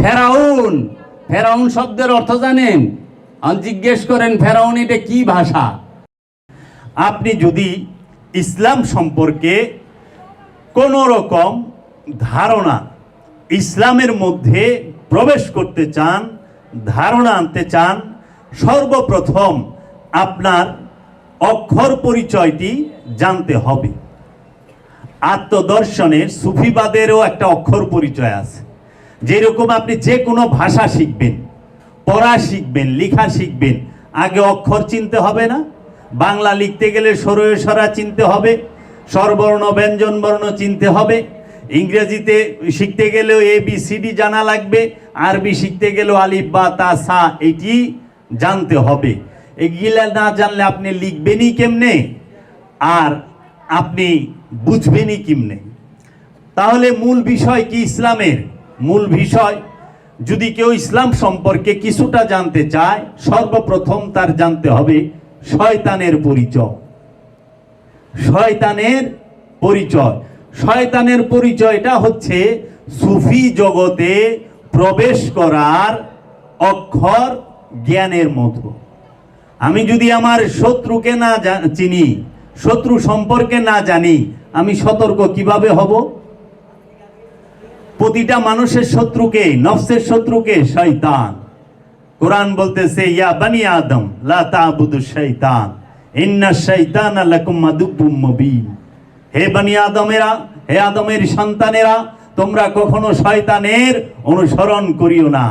ফেরাউন ফেরাউন শব্দের অর্থ জানেন? জিজ্ঞেস করেন, ফেরাউন, এটা কি ভাষা? আপনি যদি ইসলাম সম্পর্কে কোনো রকম ধারণা ইসলামের মধ্যে প্রবেশ করতে চান, ধারণা আনতে চান, সর্বপ্রথম আপনার অক্ষর পরিচয়টি জানতে হবে। আত্মদর্শনের সুফিবাদেরও একটা অক্ষর পরিচয় আছে। যেরকম আপনি যে কোনো ভাষা শিখবেন, পড়া শিখবেন, লেখা শিখবেন, আগে অক্ষর চিনতে হবে না, বাংলা লিখতে গেলে সরা চিনতে হবে, স্বরবর্ণ ব্যঞ্জন বর্ণ চিনতে হবে, ইংরেজিতে শিখতে গেলেও এ বি সি ডি জানা লাগবে, আরবি শিখতে গেলেও আলিফ, বা, তা, সা, এটি জানতে হবে। এগুলা না জানলে আপনি লিখবেনই কেমনে? আর আপনি বুঝবেনই কেমনে? তাহলে মূল বিষয় কি ইসলামের? মূল বিষয়, যদি কেউ ইসলাম সম্পর্কে কিছুটা জানতে চায়, সর্বপ্রথম তার জানতে হবে শয়তানের পরিচয়। শয়তানের পরিচয়। শয়তানের পরিচয়টা হচ্ছে সুফি জগতে প্রবেশ করার অক্ষর জ্ঞানের মতো। আমি যদি আমার শত্রুকে না চিনি, শত্রু সম্পর্কে না জানি, আমি সতর্ক কীভাবে হব? প্রতিটা মানুষের শত্রুকে, নফসের শত্রুকে শয়তান। কোরআন বলতেছে, ইয়া বানি আদম, লা তাবুদু শৈতান ইন্না শৈতান লাকুম আদুব্বুম মুবিন। হে বানি আদমেরা, হে আদমের সন্তানেরা, তোমরা কখনো শয়তানের অনুসরণ করিও না।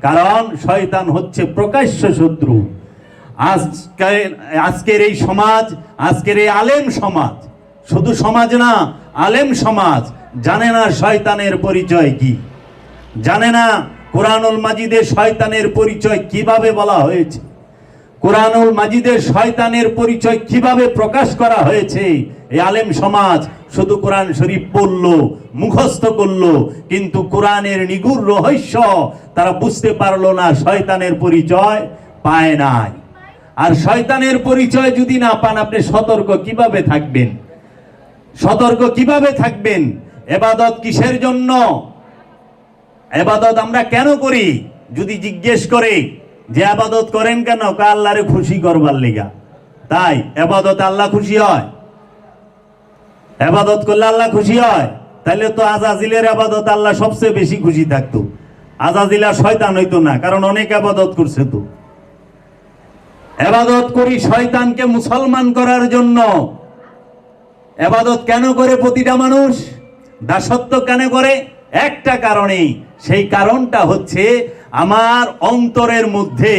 কারণ শয়তান হচ্ছে প্রকাশ্য শত্রু। আজকের আজকের এই সমাজ, আজকের এই আলেম সমাজ, শুধু সমাজ না, আলেম সমাজ জানে না শয়তানের পরিচয় কি? জানে না কোরআনুল মাজিদের শয়তানের পরিচয় কীভাবে বলা হয়েছে? কোরআনুল মাজিদের শয়তানের পরিচয় কীভাবে প্রকাশ করা হয়েছে? এই আলেম সমাজ শুধু কোরআন শরীফ পড়ল, মুখস্থ করল, কিন্তু কোরআনের নিগুর রহস্য তারা বুঝতে পারল না, শয়তানের পরিচয় পায় নাই। আর শয়তানের পরিচয় যদি না পান, আপনি সতর্ক কীভাবে থাকবেন? সতর্ক কীভাবে থাকবেন? এবাদত কিসের জন্য? এবাদত আমরা কেন করি? যদি জিজ্ঞেস করে, যে আবাদত করেন কেন? আল্লাহরে খুশি করবার লেগা। তাই এবাদত আল্লাহ খুশি হয়? এবাদত করলে আল্লাহ খুশি হয়? তাহলে তো আজাজিলের আবাদত আল্লাহ সবচেয়ে বেশি খুশি থাকতো। আজাজিলা শয়তান হইতো না, কারণ অনেক আবাদত করছে তো। এবাদত করি শয়তানকে মুসলমান করার জন্য। এবাদত কেন করে প্রতিটা মানুষ? দাসত্ব কেন করে? একটা কারণেই। সেই কারণটা হচ্ছে আমার অন্তরের মধ্যে,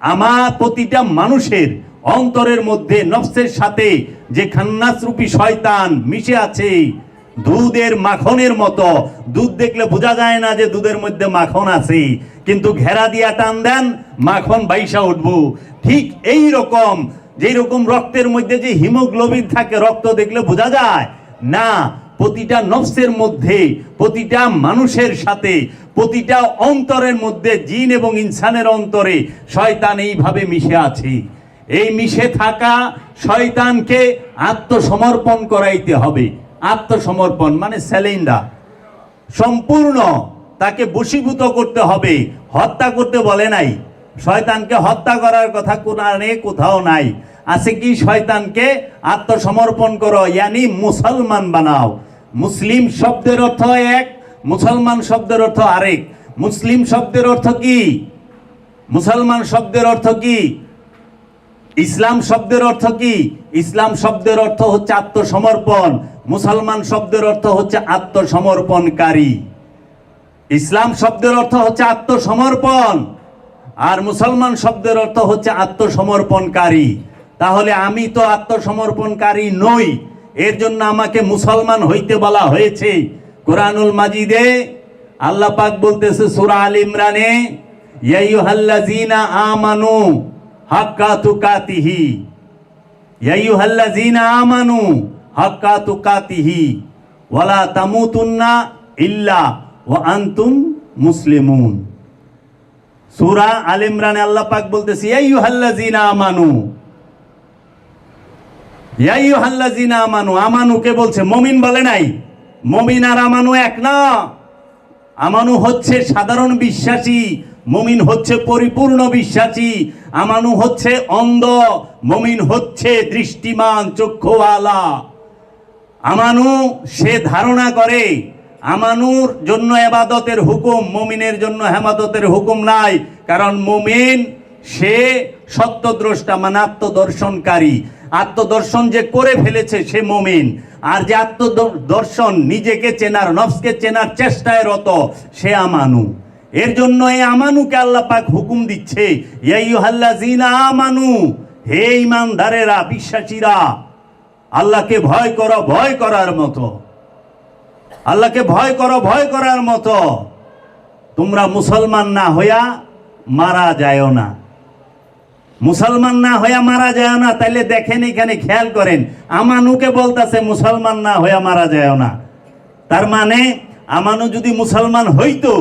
আমার প্রতিটা মানুষের অন্তরের মধ্যে, নফসের সাথে যে খান্নাসরূপী শয়তান মিশে আছে, দুধের মাখনের মতো। দুধ দেখলে বোঝা যায় না যে দুধের মধ্যে মাখন আছে, কিন্তু ঘেরা দিয়া টান দেন, মাখন বাইসা উঠবো। ঠিক এই রকম, যেই রকম রক্তের মধ্যে যে হিমোগ্লোবিন থাকে, রক্ত দেখলে বোঝা যায়, না প্রতিটা নফসের মধ্যে, প্রতিটা মানুষের সাথে, প্রতিটা অন্তরের মধ্যে, জিন এবং ইনসানের অন্তরে শয়তান এইভাবে মিশে আছে। এই মিশে থাকা শয়তানকে আত্মসমর্পণ করাইতে হবে। আত্মসমর্পণ মানে স্যালেন্ডা সম্পূর্ণ তাকে বশীভূত করতে হবে। হত্যা করতে বলে নাই। শয়তানকে হত্যা করার কথা কোরআনে কোথাও নাই। আছে কি শয়তানকে আত্মসমর্পণ করো? ইয়ানি মুসলমান বানাও। মুসলিম শব্দের অর্থ এক, মুসলমান শব্দের অর্থ আরেক। মুসলিম শব্দের অর্থ কি? মুসলমান শব্দের অর্থ কি? ইসলাম শব্দের অর্থ কি? ইসলাম শব্দের অর্থ হচ্ছে আত্মসমর্পণ। মুসলমান শব্দের অর্থ হচ্ছে আত্মসমর্পণকারী। ইসলাম শব্দের অর্থ হচ্ছে আত্মসমর্পণ। আর মুসলমান শব্দের অর্থ হচ্ছে আত্মসমর্পণকারী। তাহলে আমি তো আত্মসমর্পণকারী নই। এর জন্য আমাকে মুসলমান হইতে বলা হয়েছে। কোরআনুল মাজিদে আল্লাহ পাক বলতেছে, সূরা আল ইমরানে, ইয়া আইয়ুহাল্লাযীনা আমানু হাক্কা তুকাতিহি। ইয়া আইয়ুহাল্লাযীনা আমানু হাক্কা তুকাতিহি। ওয়ালা তামুতুন্না ইল্লা ওয়া আনতুম মুসলিমুন। সূরা আল ইমরানে আল্লাহ পাক বলতেছে, ইয়া আইয়ুহাল্লাযীনা আমানু ইয়া আইয়ুহাল্লাযীনা আমানু আমানুকে বলছে? মুমিন বলে নাই। মুমিন আর আমানু এক না। আমানু হচ্ছে সাধারণ বিশ্বাসী, মমিন হচ্ছে পরিপূর্ণ বিশ্বাসী, আমানু হচ্ছে অন্ধ, মমিন হচ্ছে দৃষ্টিমান, চক্ষুওয়ালা। আমানু সে ধারণা করে, আমানুর জন্য এবাদতের হুকুম, মমিনের জন্য হেমাদতের হুকুম নাই, কারণ মমিন সে সত্যদ্রষ্টা মানে আত্মদর্শনকারী আত্মদর্শন যে করে ফেলেছে সে মমিন। আর যে আত্মদর্শন নিজেকে চেনার, নফসকে চেনার চেষ্টায় রত, সে আমানু। এর জন্য এই আমানুকে আল্লাহ পাক হুকুম দিচ্ছে আমানু, হে ইমানদারেরা বিশ্বাসীরা, আল্লাহকে ভয় করো, ভয় করার মতো। আল্লাহকে ভয় করো, ভয় করার মতো। তোমরা মুসলমান না হইয়া মারা যায় না। মুসলমান না হইয়া মারা যায় না, তাইলে দেখেন এখানে খেয়াল করেন। আমানুকে বলতাছে, মুসলমান না হইয়া মারা যায় না। তার মানে আমানু যদি মুসলমান হইতো,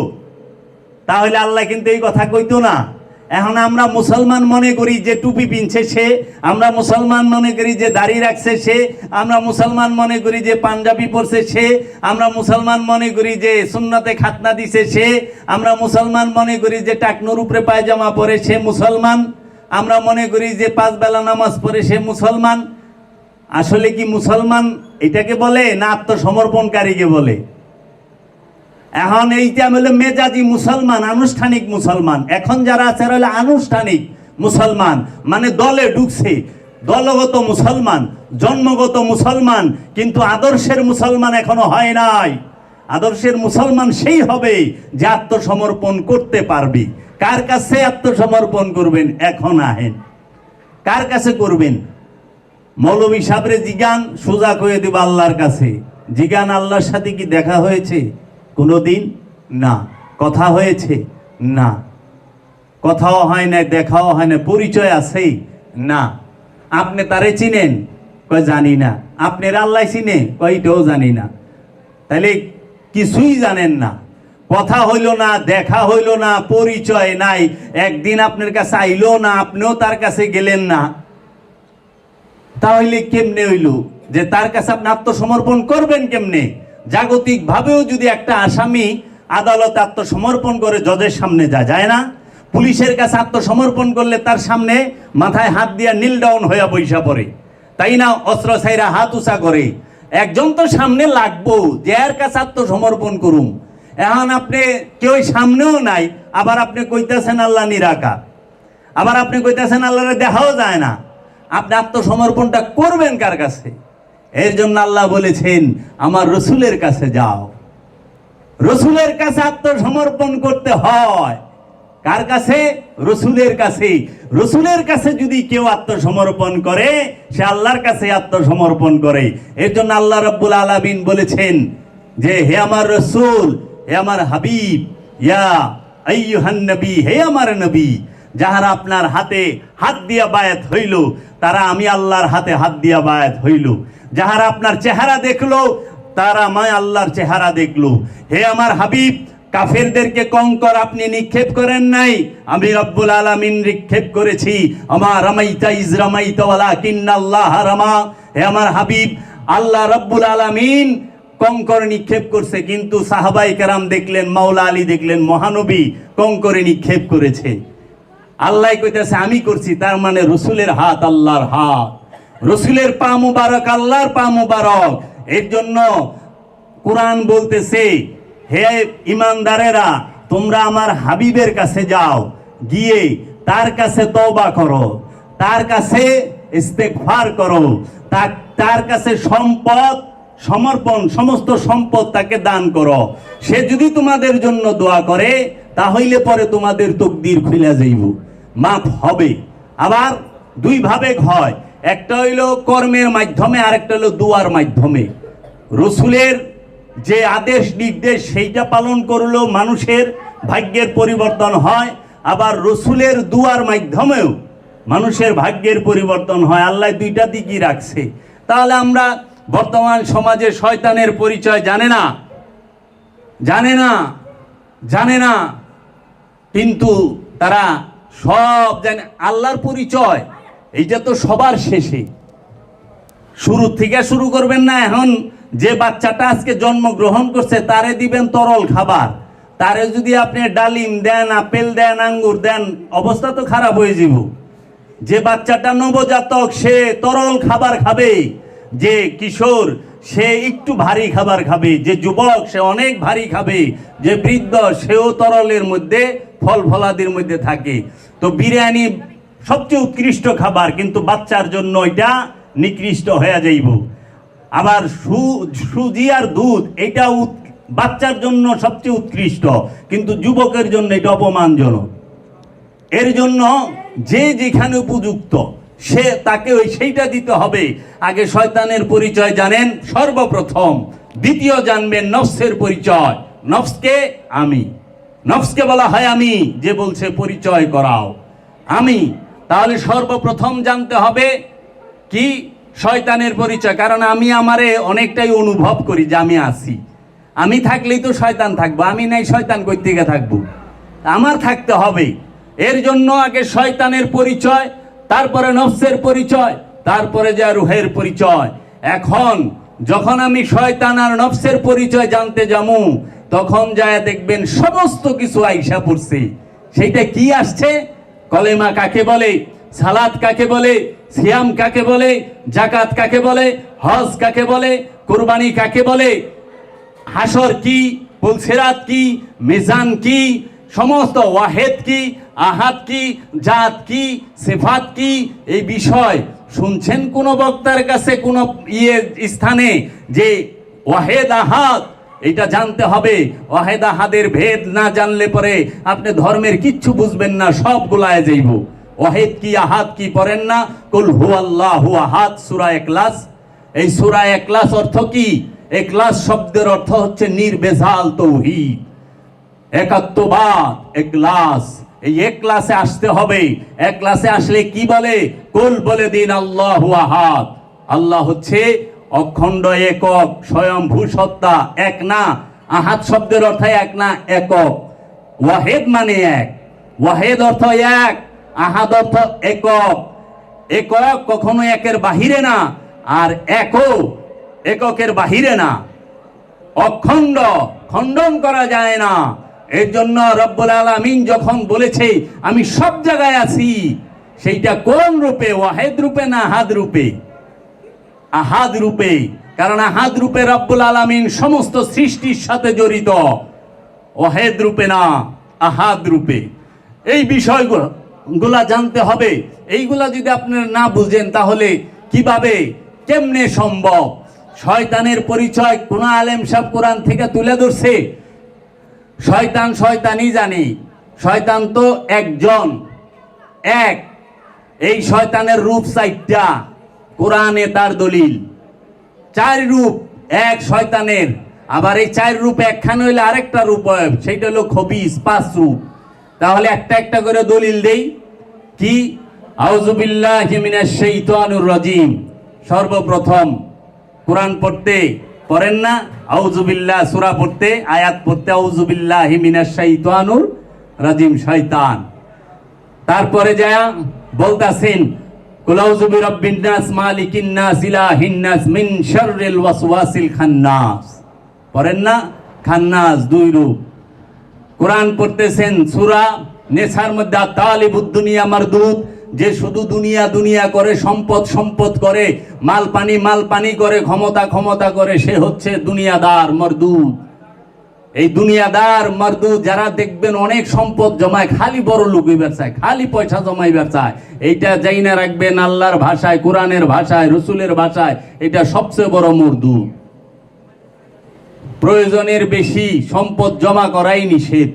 তাহলে আল্লাহ কিন্তু এই কথা কইতো না। এখন আমরা মুসলমান মনে করি যে টুপি পিনছে সে, আমরা মুসলমান মনে করি যে দাড়ি রাখছে সে, আমরা মুসলমান মনে করি যে পাঞ্জাবি পরছে সে, আমরা মুসলমান মনে করি যে সুন্নতে খাতনা দিছে সে, আমরা মুসলমান মনে করি যে টাকনুর উপরে পায়জামা পরে সে মুসলমান। আমরা মনে করি যে পাঁচ বেলা নামাজ পড়ে সে মুসলমান। আসলে কি মুসলমান এটাকে বলে না আত্মসমর্পণকারীকে বলে? এখন এইটা হলো মেজাজি মুসলমান, আনুষ্ঠানিক মুসলমান। এখন যারা আছে হলো আনুষ্ঠানিক মুসলমান। মানে দলে ঢুকছে। দলগত মুসলমান, জন্মগত মুসলমান, কিন্তু আদর্শের মুসলমান এখনও হয় নাই। আদর্শের মুসলমান সেই হবে যে আত্মসমর্পণ করতে পারবি। কার কাছে আত্মসমর্পণ করবেন? এখন আহেন। কার কাছে করবেন? মৌলবী সাবরে জিগান সোজা করে দেব আল্লাহর কাছে। জিগান আল্লাহর সাথে কি দেখা হয়েছে? কোনো দিন না। কথা হয়েছে? না। কথাও হয় না দেখাও হয় না পরিচয় আছে না। আপনি তারে চিনেন? কয়, জানি না। আপনার আল্লাহ চিনে? কয়টাও জানি না। তাহলে কিছুই জানেন না। কথা হইল না, দেখা হইল না, পরিচয় নাই। একদিন আপনার কাছে আইলো না, আপনিও তার কাছে গেলেন না। তাহলে কেমনে হইল? যে তার কাছে আপনি আত্মসমর্পণ করবেন কেমনে? জাগতিক ভাবেও যদি একটা আসামি আদালতে আত্মসমর্পণ করে জজের সামনে যা যায় না? পুলিশের কাছে আত্মসমর্পণ করলে তার সামনে মাথায় হাত দিয়া নীল ডাউন হইয়া বৈশা পড়ে। তাই না, অস্ত্র ছাইরা হাত উঁচা করে। একজন তো সামনে লাগবো, যে এর কাছে আত্মসমর্পণ করুম। এখন আপনি কেউ সামনেও নাই, আবার আপনি কইতেছেন আল্লাহ নিরাকা। আবার আপনি কইতেছেন আল্লাহরে দেখাও যায় না। আপনি আত্মসমর্পণটা করবেন কার কাছে? এর জন্য আল্লাহ বলেছেন, আমার রসুলের কাছে যাও। রসুলের কাছে আত্মসমর্পণ করতে হয়। কার কাছে? রসুলের কাছে। রসুলের কাছে যদি কেউ আত্মসমর্পণ করে, সে আল্লাহর কাছে আত্মসমর্পণ করে। এর জন্য আল্লাহ রব্বুল আলামিন বলেছেন যে, হে আমার রসুল হে আমার হাবিব, ইয়া আইয়ুহান নবী, হে আমার নবী, যাহারা আপনার হাতে হাত দিয়া বায়াত হইল, তারা আমি আল্লাহর হাতে হাত দিয়া বায়াত হইল। যাহারা আপনার চেহারা দেখল, তারা মা আল্লাহর চেহারা দেখল। হে আমার হাবিব, কাফেরদেরকে কঙ্কর আপনি নিক্ষেপ করেন নাই? আমি রব্বুল আলামিন নিক্ষেপ করেছি। আমার রামাইতা ইজ রামাইতা ওয়ালা কিন্নাল্লাহ রামা। হে আমার হাবিব, আল্লাহ রব্বুল আলামিন কঙ্কর নিক্ষেপ করছে, কিন্তু সাহাবাই কেরাম দেখলেন, মাওলা আলী দেখলেন, মহানবী কঙ্করে নিক্ষেপ করেছে। আল্লাহ কইতেছে, আমি করছি, তার মানে রসুলের হাত আল্লাহর হাত। রসুলের পা মুবারক, আল্লাহর পা মুবারক। এর জন্য কোরআন বলতেছে, হে ইমানদারেরা, তোমরা আমার হাবিবের কাছে যাও, গিয়ে তার কাছে তওবা করো, তার কাছে ইস্তেগফার করো তার কাছে সম্পদ সমর্পণ, সমস্ত সম্পদ তাকে দান করো। সে যদি তোমাদের জন্য দোয়া করে তাহলে পরে তোমাদের তকদির খুলে যাইব। মাফ হবে। আবার দুই ভাবে হয়। একটা হইল কর্মের মাধ্যমে আর একটা হইল দুয়ার মাধ্যমে। রসুলের যে আদেশ, নির্দেশ, সেইটা পালন করলেও মানুষের ভাগ্যের পরিবর্তন হয়। আবার রসুলের দুয়ার মাধ্যমেও মানুষের ভাগ্যের পরিবর্তন হয়। আল্লাহ দুইটা দিকই রাখছে। তাহলে আমরা বর্তমান সমাজে শয়তানের পরিচয় জানে না জানে না জানে না, কিন্তু তারা সব জানে। আল্লাহর পরিচয়, এইটা তো সবার শেষে। শুরু থেকে শুরু করবেন না এখন, যে বাচ্চাটা আজকে জন্মগ্রহণ করছে, তারে দিবেন তরল খাবার। তারে যদি আপনি ডালিম দেন, আপেল দেন, আঙ্গুর দেন, অবস্থা তো খারাপ হয়ে যাব। যে বাচ্চাটা নবজাতক, সে তরল খাবার খাবে। যে কিশোর, সে একটু ভারী খাবার খাবে, যে যুবক, সে অনেক ভারী খাবে, যে বৃদ্ধ, সেও তরলের মধ্যে, ফল ফলাদির মধ্যে থাকে। তো বিরিয়ানি সবচেয়ে উৎকৃষ্ট খাবার, কিন্তু বাচ্চার জন্য এটা নিকৃষ্ট হয়ে যাইব। আবার সুজি আর দুধ, এটা বাচ্চার জন্য সবচেয়ে উৎকৃষ্ট, কিন্তু যুবকের জন্য এটা অপমানজনক। এর জন্য যে যেখানে উপযুক্ত সে তাকে ওই সেইটা দিতে হবে। আগে শয়তানের পরিচয় জানেন, সর্বপ্রথম। দ্বিতীয় জানবেন নফসের পরিচয়। নফসকে আমি। নফসকে বলা হয় আমি, যে বলছে পরিচয় করাও। আমি। তাহলে সর্বপ্রথম জানতে হবে কি শয়তানের পরিচয়। কারণ আমি আমারে অনেকটাই অনুভব করি যে আমি আছি। আমি থাকলেই তো শয়তান থাকব, আমি নাই শয়তান কই থেকে থাকব? আমার থাকতে হবে। এর জন্য আগে শয়তানের পরিচয় তারপরে নফসের পরিচয়, তারপরে যা রুহের পরিচয়। এখন যখন আমি শয়তান আর নফসের পরিচয় জানতে যামু, তখন যায় দেখবেন সমস্ত কিছু আইসা পড়ছে। সেইটা কি আসছে? কলেমা কাকে বলে? সালাদ কাকে বলে? সিয়াম কাকে বলে? জাকাত কাকে বলে? হজ কাকে বলে? কোরবানি কাকে বলে? হাসর কি? পুলসেরাত কি? মিজান কি? সমস্ত ওয়াহেদ কি আহাত কি, জাত কি, সেফাত কি, এই বিষয় শুনছেন কোন বক্তার কাছে কোন ইয়ে স্থানে যে ওয়াহেদ আহাত এটা জানতে হবে। ওয়াহেদ, আহাদের ভেদ না জানলে পরে আপনি ধর্মের কিচ্ছু বুঝবেন না, সব গুলায় যাইব। ওয়াহেদ কি আহাত কি পড়েন না? কুল হু আল্লাহু আহাদ, সুরা ইখলাস। এই সুরা ইখলাস অর্থ কি? ইখলাস শব্দের অর্থ হচ্ছে নির্বেজাল তৌহিদ। একাত্মবাদ একলাস এই এক ক্লাসে আসতে হবে। এক ক্লাসে আসলে কি বলে? কুল বলে দিন আল্লাহ আহাদ। আল্লাহ হচ্ছে অখণ্ড একক স্বয়ংভূ সত্তা এক না। আহাত শব্দের অর্থ এক না, একক। ওয়াহেদ মানে এক। ওয়াহেদ অর্থ এক, আহাদ অর্থ একক। একক কখনো একের বাহিরে না, আর একও এককের বাহিরে না। অখণ্ড, খণ্ডন করা যায় না। এর জন্য রব্বুল আলামিন যখন বলেছে, আমি সব জায়গায় আছি, সেইটা কোন রূপে? ওয়াহেদ রূপে না আহাদ রূপে? আহাদ রূপে। কারণ আহাদ রূপে রব্বুল আলামিন সমস্ত সৃষ্টির সাথে জড়িত। ওয়াহেদ রূপে না, আহাদ রূপে। এই বিষয়গুলো, গুলা জানতে হবে। এইগুলা যদি আপনারা না বুঝেন, তাহলে কীভাবে, কেমনে সম্ভব? শয়তানের পরিচয় কোন আলেম সাহেব কোরআন থেকে তুলে ধরছে? শয়তান শয়তানই জানি। শয়তান তো একজন। এক। এই শয়তানের রূপ চারটা। কোরআনে তার দলিল। চার রূপ, এক শয়তানের। আবার এই চার রূপ একখানে হইলে আরেকটা রূপ সেইটা হলো খবিস, পাঁচ রূপ। তাহলে একটা একটা করে দলিল দেই। কি? আউজুবিল্লাহি মিনাশ শাইতানির রাজিম। সর্বপ্রথম, কোরআন পড়তে পড়েন না। আউজুবিল্লাহ সুরা পড়তে, আয়াত পড়তে আউজুবিল্লাহি মিনাশ শাইতানুর রাজিম শয়তান তারপরে যা বলতাছেন শাররিল ওয়াসওয়াসিল খান্নাস। না? খান্নাস, দুই কোরআন পড়তেছেন সূরা নেশার মধ্যে তালিবুদ দুনিয়া যে শুধু দুনিয়া দুনিয়া করে, সম্পদ সম্পদ করে, মাল পানি মাল পানি করে, ক্ষমতা ক্ষমতা করে, সে হচ্ছে দুনিয়াদার মর্দু এই দুনিয়াদার মর্দু যারা দেখবেন অনেক সম্পদ জমায়, খালি বড় লোক ব্যবসায়, খালি পয়সা জমাই ব্যবসায়। এইটা যাই না রাখবেন আল্লাহর ভাষায়, কোরআনের ভাষায়, রসুলের ভাষায়, এটা সবচেয়ে বড় মর্দু প্রয়োজনের বেশি সম্পদ জমা করাই নিষেধ।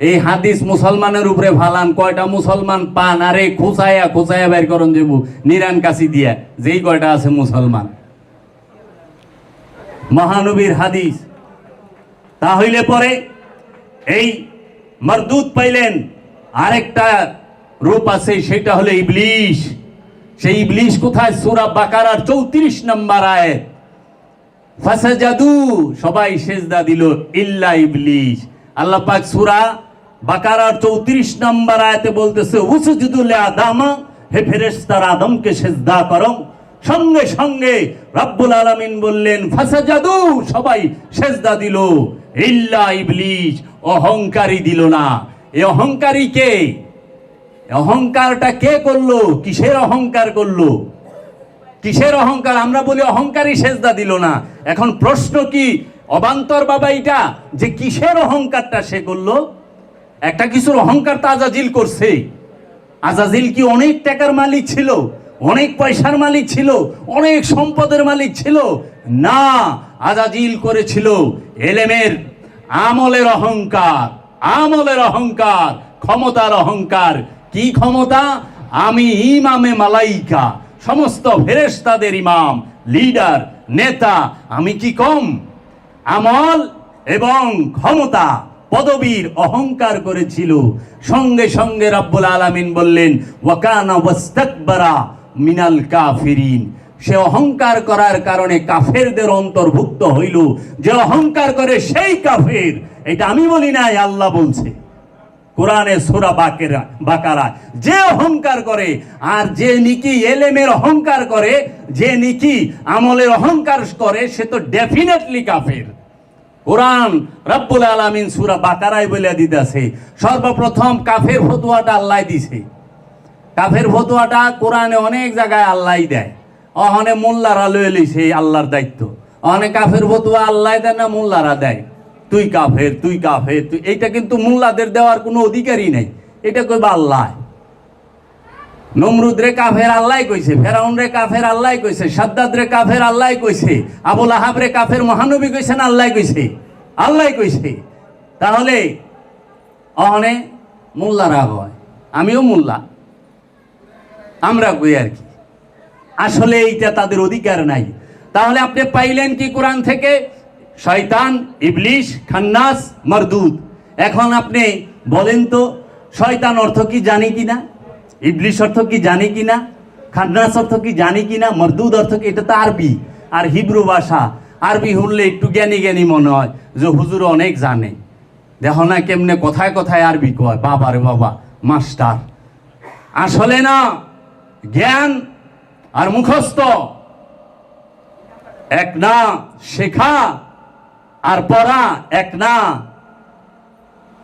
এই হাদিস মুসলমানের উপরে ফালান, কয়টা মুসলমান পান, আরে খুচায়া খুচায়া বের করন যাব নিরান কাশি দিয়া। যেই কয়টা আছে মুসলমান? মহানবীর হাদিস। তাহলে পরে এই মরদুদ পাইলেন, আরেকটা রূপ আছে, সেটা হলো ইবলিশ। সেই ইবলিশ কোথায়? সূরা বাকারার চৌত্রিশ নম্বর আয়াত। ফাসাজাদু, সবাই সেজদা দিল, ইল্লা ইবলিশ। আল্লাহ পাক সূরা বাকারার চৌত্রিশ নম্বর আয়াতে বলতেছে উসুজুদুল আদামা হে ফেরেশতার, আদমকে সেজদা করো। সঙ্গে সঙ্গে রাব্বুল আলামিন বললেন, ফাসাজাদু, সবাই সেজদা দিল। ইল্লা ইবলিশ অহংকারী দিল না। এ অহংকারী কে? অহংকারটা কে করল? কিসের অহংকার করল? কিসের অহংকার? আমরা বলি অহংকারী সেজদা দিল না। এখন প্রশ্ন কি? অবান্তর বাবা এটা যে কিসের অহংকারটা সে করল? একটা কিছুর অহংকার তো আজাজিল করছে। আজাজিল কি অনেক টাকার মালিক ছিল, অনেক পয়সার মালিক ছিল, অনেক সম্পদের মালিক ছিল? না, আজাজিল করেছিল এলেমের আমলের অহংকার আমলের অহংকার, ক্ষমতার অহংকার। কি ক্ষমতা? আমি ইমামে মালাইকা, সমস্ত ফেরেশতাদের ইমাম, লিডার, নেতা। আমি কি কম? আমল এবং ক্ষমতা। পদবীর অহংকার করেছিল। সঙ্গে সঙ্গে রব্বুল আলামিন বললেন, ওয়াকানা ওয়াস্তাকবারা মিনাল কাফিরিন। সে অহংকার করার কারণে কাফেরদের অন্তর্ভুক্ত হইল। যে অহংকার করে সেই কাফের। এটা আমি বলি নাই, আল্লাহ বলছে। কোরআনে সুরা বাকেরা, বাকারা, যে অহংকার করে, আর যে নিকি এলেমের অহংকার করে, যে নিকি আমলের অহংকার করে, সে তো ডেফিনেটলি কাফের। কোরআন রব্বুল আলামিন সুরা বাকারায় বলে দিতেছে। সর্বপ্রথম কাফের ফতুয়াটা আল্লাহ দিছে। কাফের ফতুয়াটা কোরআনে অনেক জায়গায় আল্লাহ দেয়। অহনে মোল্লারা লয়ে লইছে আল্লাহর দায়িত্ব। অহনে কাফের ফতুয়া আল্লাহ দেয় না মোল্লারা দেয়। তুই কাফের তুই কাফের, তুই এইটা কিন্তু মোল্লাদের দেওয়ার কোনো অধিকারই নেই। এটা কইবা আল্লাহ। নমরুদ রে কাফের আল্লাহ কইছে ফেরাউন রে কাফের আল্লাহ কইছে সাদ্দাদ রে কাফের আল্লাহ কইছে, আবুল আহাব রে কাফের মহানবী কইছেন আল্লাহ কইছে? আল্লাহ কইছে। তাহলে অহনে মোল্লারা হয়। আমিও মোল্লা। আমরা কই আর কি? আসলে এইটা তাদের অধিকার নাই। তাহলে আপনি পাইলেন কি কোরআন থেকে? শয়তান, ইবলিশ, খান্নাস মরদুদ এখন আপনি বলেন তো, শয়তান অর্থ কি জানি কি না ইবলিশ অর্থ কি জানি কি না খান্নাস অর্থ কি জানি কি না মরদুদ অর্থ কি? এটা তো আরবি। আর হিব্রু ভাষা। আরবি শুনলে একটু জ্ঞানী জ্ঞানী মনে হয় যে হুজুর অনেক জানে। দেখো না কেমনে কথায় কথায় আরবি কয়, বাবা রে বাবা, মাস্টার। আসলে না, জ্ঞান আর মুখস্থ। এক না, শেখা আর পড়া এক না।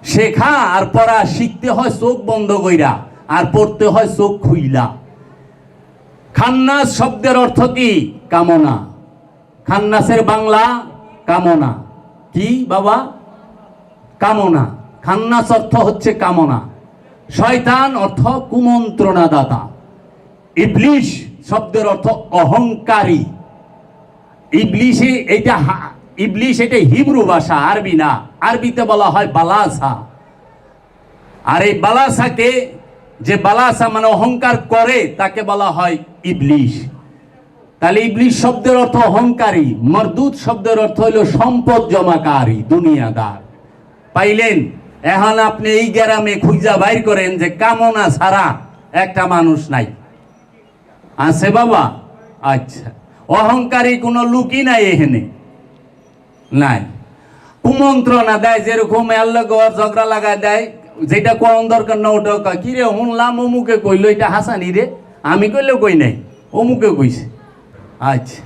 শেখা আর পড়া শিখতে হয় চোখ বন্ধ কইরা। আর পড়তে হয় চোখ খুইলা। খান্নাস শব্দের অর্থ কি? কামনা। খান্নাসের বাংলা, কামনা। কি বাবা? কামনা। খান্নাস অর্থ হচ্ছে কামনা। শয়তান অর্থ কুমন্ত্রণা দাতা ইবলিশ শব্দের অর্থ অহংকারী। ইবলিশে এটা ইবলিশ এটা হিব্রু ভাষা, আরবি না। আরবিতে বলা হয় বালাসা। আর এই বালাসাকে যে বালাসা মানে অহংকার করে, তাকে বলা হয় ইবলিশ। তাহলে ইবলিশ শব্দের অর্থ অহংকারী মরদুদ শব্দের অর্থ হইল সম্পদ জমাকারী, দুনিয়াদার। পাইলেন, এখন আপনি এই গ্রামে খুঁজা বাইর করেন যে কামনা ছাড়া একটা মানুষ নাই। আছে বাবা? আচ্ছা। অহংকারী কোনো লুকই নাই এখানে। নাই। কুমন্ত্রণা দেয় যেরকম আল্লাহ ঝগড়া লাগায় দেয় যেটা কোন দরকার না ওটা কি রে, শুনলাম অমুকে কইলো, এটা হাসানি রে। আমি কইলেও কই নাই, অমুকে কইছে। আচ্ছা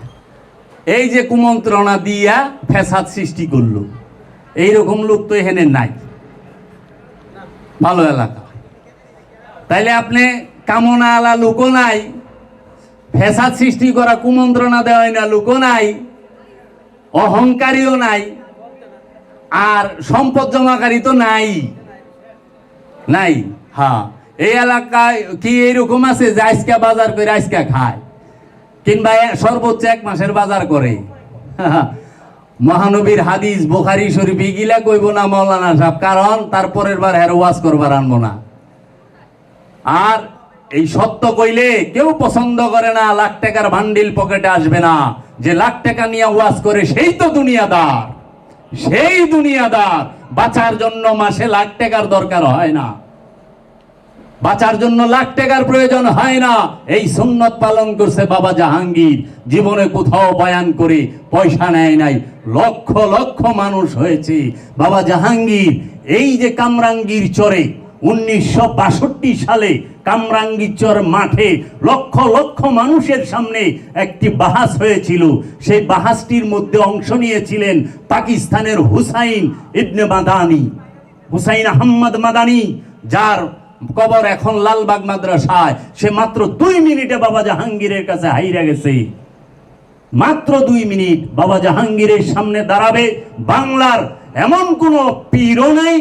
এই যে কুমন্ত্রণা দিয়া ফ্যাসাদ সৃষ্টি করল, এইরকম লোক তো এখানে নাই। ভালো এলাকা। তাইলে আপনি কামনা আলা লোকও নাই ফেসাদ সৃষ্টি করা কুমন্ত্রণা দেওয়াই না লোকও নাই, অহংকারীও নাই, আর সম্পদ জমাকারী তো নাই। নাই? হ্যাঁ। এই এলাকায় কি এইরকম আছে যে আজকা বাজার করে আজকা খায়? কিংবা সর্বোচ্চ এক মাসের বাজার করে? মহানবীর হাদিস, বোখারি, শরীফ ইগিলা কইব না মৌলানা সাহেব, কারণ তারপরের বার হের ওয়াজ করবার আনব না। আর এই সত্য কইলে কেউ পছন্দ করে না, লাখ টাকার ভান্ডিল পকেটে আসবে না। যে লাখ টাকা নিয়ে ওয়াজ করে, সেই তো দুনিয়াদার। সেই দুনিয়াদার। বাঁচার জন্য মাসে লাখ টাকার দরকার হয় না। বাঁচার জন্য লাখ টাকার প্রয়োজন হয় না। এই সুন্নত পালন করছে বাবা জাহাঙ্গীর। জীবনে কোথাও বয়ান করে পয়সা নেয় নাই। লক্ষ লক্ষ মানুষ হয়েছে। বাবা জাহাঙ্গীর, এই যে কামরাঙ্গীর চরে উনিশশো বাষট্টি সালে কামরাঙ্গীচর মাঠে লক্ষ লক্ষ মানুষের সামনে একটি বাহাস হয়েছিল। সেই বাহাসটির মধ্যে অংশ নিয়েছিলেন পাকিস্তানের হুসাইন ইবনে মাদানি। হুসাইন আহম্মদ মাদানি, যার কবর এখন লালবাগ মাদ্রাসায়। সে মাত্র দুই মিনিটে বাবা জাহাঙ্গীরের কাছে হাইরা গেছে। মাত্র দুই মিনিট বাবা জাহাঙ্গীরের সামনে দাঁড়াবে। বাংলার এমন কোনো পীরও নাই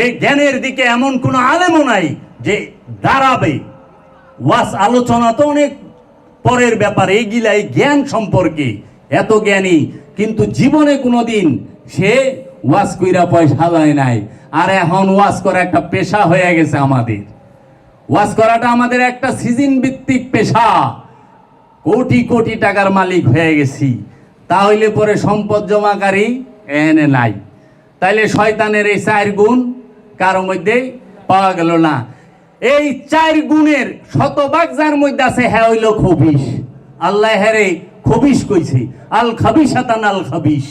এই জ্ঞানের দিকে এমন কোনো আলেমও নাই যে দাঁড়াবে। ওয়াস আলোচনা তো অনেক পরের ব্যাপার এইগুলা এই জ্ঞান সম্পর্কে, এত জ্ঞানী। কিন্তু জীবনে কোনোদিন সে ওয়াজ কইরা পয়সা লয় নাই। আর এখন ওয়াজ করা একটা পেশা হয়ে গেছে আমাদের। ওয়াজ করাটা আমাদের একটা সিজন ভিত্তিক পেশা। কোটি কোটি টাকার মালিক হয়ে গেছি। তাহলে পরে সম্পদ জমাকারী এনে নাই। তাইলে শয়তানের এই চার গুণ কারও মধ্যে পাওয়া গেল না। এই চার গুণের শতভাগ যার মধ্যে আছে হ্যাঁ হইল খবিস আল্লাহ হ্যারে খবিস কইছে, আল খাবিসাতান আল খাবিস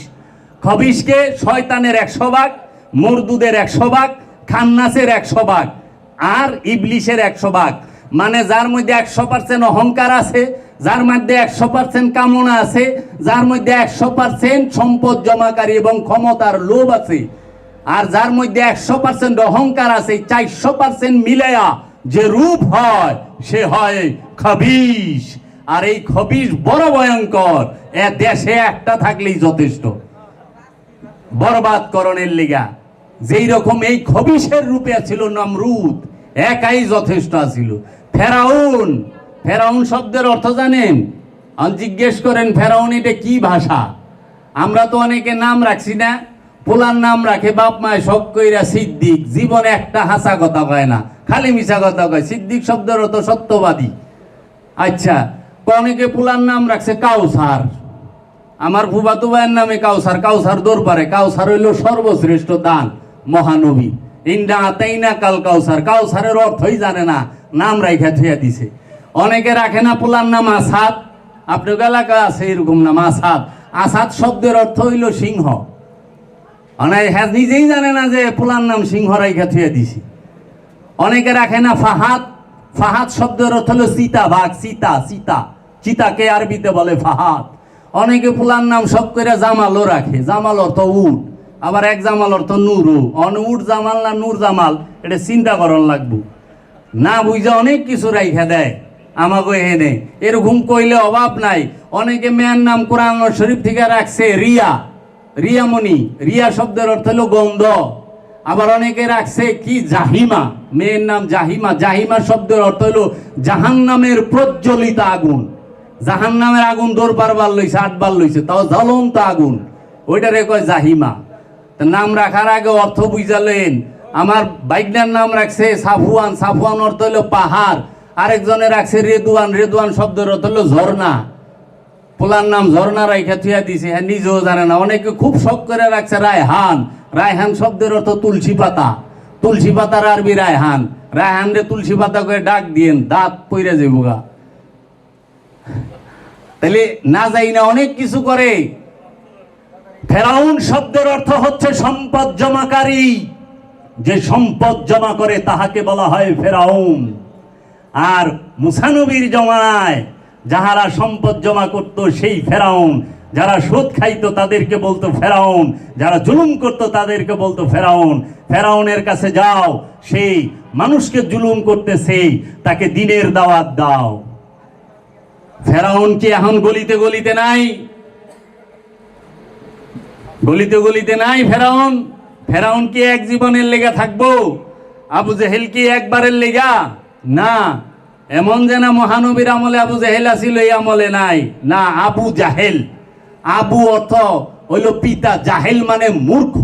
খবিসকে শয়তানের একশো ভাগ, মরদুদের একশো ভাগ, খান্নাসের একশো ভাগ, আর ইবলিশের একশো ভাগ। মানে যার মধ্যে একশো পার্সেন্ট অহংকার আছে, যার মধ্যে একশো পার্সেন্ট কামনা আছে, যার মধ্যে একশো পার্সেন্ট সম্পদ জমাকারী এবং ক্ষমতার লোভ আছে আর যার মধ্যে একশো পার্সেন্ট অহংকার আছে চারশো পার্সেন্ট মিলাইয়া যে রূপ হয়, সে হয় খবিস আর এই খবিস বড় ভয়ঙ্কর, এ দেশে একটা থাকলেই যথেষ্ট। বরবাদ করণের লিগা। যেই রকম এই খবিসের রূপে ছিল নমরুদ, একাই যথেষ্ট আছিল। ফেরাউন ফেরাউন শব্দের অর্থ জানেন? জিজ্ঞেস করেন, ফেরাউন, এটা কি ভাষা? আমরা তো অনেকে নাম রাখছি না। পোলার নাম রাখে, বাপ মায় সব কইরা সিদ্দিক। জীবনে একটা হাসা কথা কয় না, খালি মিশা কথা কয়। সিদ্দিক শব্দের অর্থ সত্যবাদী। আচ্ছা অনেকে পোলার নাম রাখছে কাউসার। আমার ফুবাতু ভাইয়ের নামে কাউসার কাউসার দরবারে। কাউসার হইল সর্বশ্রেষ্ঠ দান, মহানবী। ইন্ডা আতাইনা কাল কাউসার। কাউসারের অর্থই জানে না, নাম রাইখা থুয়া দিছে। অনেকে রাখে না পোলার নাম আসাদ। আপনার এলাকা আছে এরকম নাম, আসাদ। আসাদ শব্দের অর্থ হইল সিংহ। অনেক হ্যাঁ নিজেই জানে না যে পোলার নাম সিংহ রাইখা থুয়া দিছি। অনেকে রাখে না ফাহাদ। ফাহাদ শব্দের অর্থ হলো সীতা, বাঘ, সীতা সীতা। চিতাকে আরবিতে বলে ফাহাদ। অনেকে ফুলার নাম সব করে জামালও রাখে। জামাল অর্থ উট। আবার এক জামাল অর্থ নুরু। অন উট জামাল না নূর জামাল, এটা চিন্তা করন লাগবো। না বুঝে অনেক কিছু রাইখা দেয়। আমাকে এনে এরকম কইলে অভাব নাই। অনেকে মেয়ের নাম কোরআন শরীফ থেকে রাখছে রিয়া। রিয়ামণি, রিয়া শব্দের অর্থ হলো গন্ধ। আবার অনেকে রাখছে কি জাহিমা, মেয়ের নাম জাহিমা। জাহিমা শব্দের অর্থ হলো জাহান নামের প্রজ্বলিত আগুন। জাহান নামের আগুন দৌড় বার লইছে আটবার লইছে তাও জ্বলন্ত আগুন। ওইটারে কয় জাহিমা। নাম রাখার আগে অর্থ বুঝালেন। আমার বাইকটার নাম রাখছে সাফুয়ান সাফুয়ান অর্থ হলো পাহাড়। আরেকজনে রাখছে রেদুয়ান রেদুয়ান শব্দের অর্থ হলো ঝর্ণা। পোলার নাম ঝর্ণা রাইখা থুয়া দিছে হ্যাঁ নিজেও জানে না। অনেকে খুব শখ করে রাখছে রায়হান। রায়হান শব্দের অর্থ তুলসী পাতা। তুলসী পাতার আরবি রায়হান। রায়হান রে তুলসী পাতা করে ডাক দিয়েন, দাঁত পইরা যাব গা। তাহলে না যাই না অনেক কিছু করে। ফেরাউন শব্দের অর্থ হচ্ছে সম্পদ জমাকারী। যে সম্পদ জমা করে তাহাকে বলা হয় ফেরাউন। আর মুসানবীর জমানায় যাহারা সম্পদ জমা করত সেই ফেরাউন, যারা সুদ খাইতো তাদেরকে বলতো ফেরাউন, যারা জুলুম করতো তাদেরকে বলতো ফেরাউন। ফেরাউনের কাছে যাও, সেই মানুষকে জুলুম করতেছে, তাকে দিনের দাওয়াত দাও। ফেরাউন কি এখন গলিতে গলিতে নাই? গলিতে গলিতে নাই ফেরাউন? ফেরাউন কি এক জীবনের লেগা থাকব? আবু জেহেল কি একবারের লেগা? না। এমন যে না মহানবীর আমলে আবু জাহেল আছিল, এই আমলে নাই। না, আবু জাহেল। আবু অর্থ হইল পিতা, জাহেল মানে মূর্খ।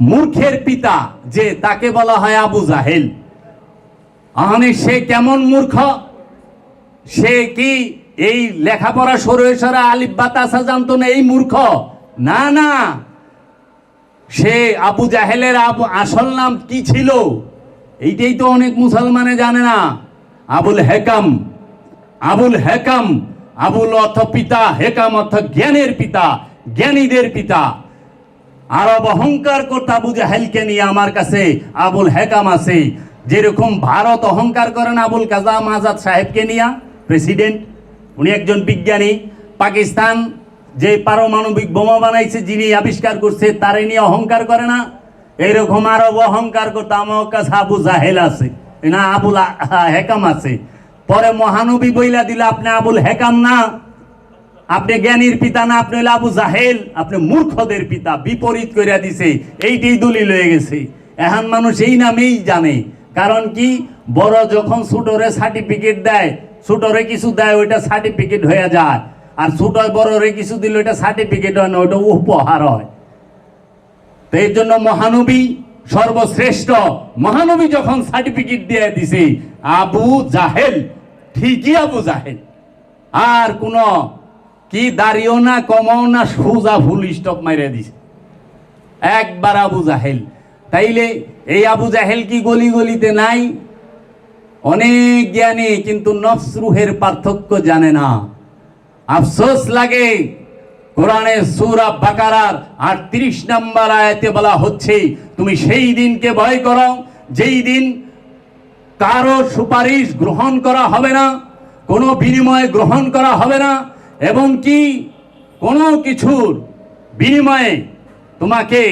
মূর্খের পিতা, যে তাকে বলা হয় আবু জাহেল। আহনে, সে কেমন মূর্খ? সে কি এই লেখাপড়া সরে সরা আলিফ বাতাসা জানতো না এই মূর্খ? না না। সে আবু জাহেলের আবু আসল নাম কি ছিল? এইটাই তো অনেক মুসলমানে জানে না। আবুল হেকাম আবুল হেকাম, আবুল অর্থ পিতা, হেকাম অর্থ জ্ঞানের পিতা, জ্ঞানীদের পিতা। আরব অহংকার করতে আবু জাহেলকে নিয়ে আমার কাছে আবুল হেকাম আছে। যেরকম ভারত অহংকার করেন আবুল কাজাম আজাদ সাহেবকে নিয়ে, প্রেসিডেন্ট, উনি একজন বিজ্ঞানী, পাকিস্তান যে পারমাণবিক বোমা বানাইছে, যিনি আবিষ্কার করছে, তারে নিয়ে অহংকার করে না। এরকম আরব অহংকার করতে আমার কাছে আবু জাহেল আছে। না আবুল আ- হেকাম আছে। পরে মহানবী বইলা দিলে, আপনি আবুল হেকাম না। আপনি জ্ঞানীর পিতা না, আপনি আবু জাহেল। আপনি মূর্খদের পিতা, বিপরীত করিয়া দিছে। এইটাই দলিল হয়ে গেছে। এখন মানুষ এই নামেই জানে। কারণ কি? বড় যখন ছোটরে সার্টিফিকেট দেয়, ছোটরে কিছু দেয়, ওইটা সার্টিফিকেট হয়ে যায়। আর ছোট বড়রে কিছু দিলে ওইটা সার্টিফিকেট হয় না, ওইটা উপহার হয়। তো এর জন্য মহানবী সর্বশ্রেষ্ঠ মহানবী যখন সার্টিফিকেট দিয়ে দিছে, আবু জাহেল, ঠিকই আবু জাহেল। আর কোন কি দাঁড়িয়েও না, কমাও না, সোজা ফুল স্টপ মাইরে দিছে। একবার আবু জাহেল। তাইলে এই আবু জাহেল কি গলি গলিতে নাই? অনেক জ্ঞানী, কিন্তু নফস রুহের পার্থক্য জানে না। আফসোস লাগে কোরআনে সূরা বাকারার আটত্রিশ নাম্বার আয়াতে বলা হচ্ছে, তুমি সেই দিনকে ভয় করো, যেই দিন কারও সুপারিশ গ্রহণ করা হবে না, কোনো বিনিময় গ্রহণ করা হবে না, এবং কি কোনো কিছুর বিনিময়ে তোমাকে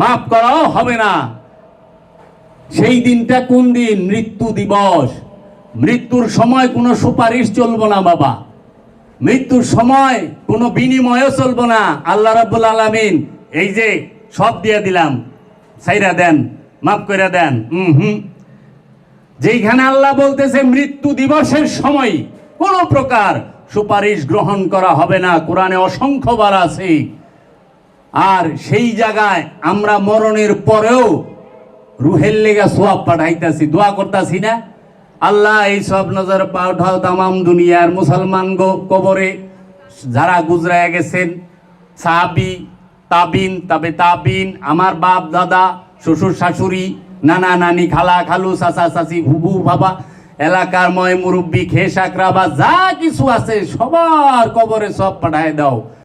মাফ করাও হবে না। সেই দিনটা কোন দিন? মৃত্যু দিবস। মৃত্যুর সময় কোনো সুপারিশ চলবো না বাবা। মৃত্যুর সময় কোনো বিনিময়ও চলবো না। আল্লাহ রাব্বুল আলামিন এই যে সব দিয়ে দিলাম। সাইরা দেন, মাফ করে দেন। হুম হুম। যেইখানে আল্লাহ বলতেছে মৃত্যু দিবসের সময় কোনো প্রকার সুপারিশ গ্রহণ করা হবে না। কোরআনে অসংখ্যবার আছে। আর সেই জায়গায় আমরা মরণের পরেও রুহের লেগা সোয়াব পাঠাইতাছি, দোয়া করতাছি না? আল্লাহ এই সব নজর পাঠাও তামাম দুনিয়ার মুসলমান গো কবরে। যারা গুজরায় গেছেন, সাহাবি, তাবিন, তবে তাবিন, আমার বাপ, দাদা, শ্বশুর, শাশুড়ি, নানা, নানি, খালা, খালু, চাচা, চাচি হুবু বাবা, এলাকার ময় মুরব্বী খেসাকরা বা যা কিছু আছে সবার কবরে সব পাঠায় দাও।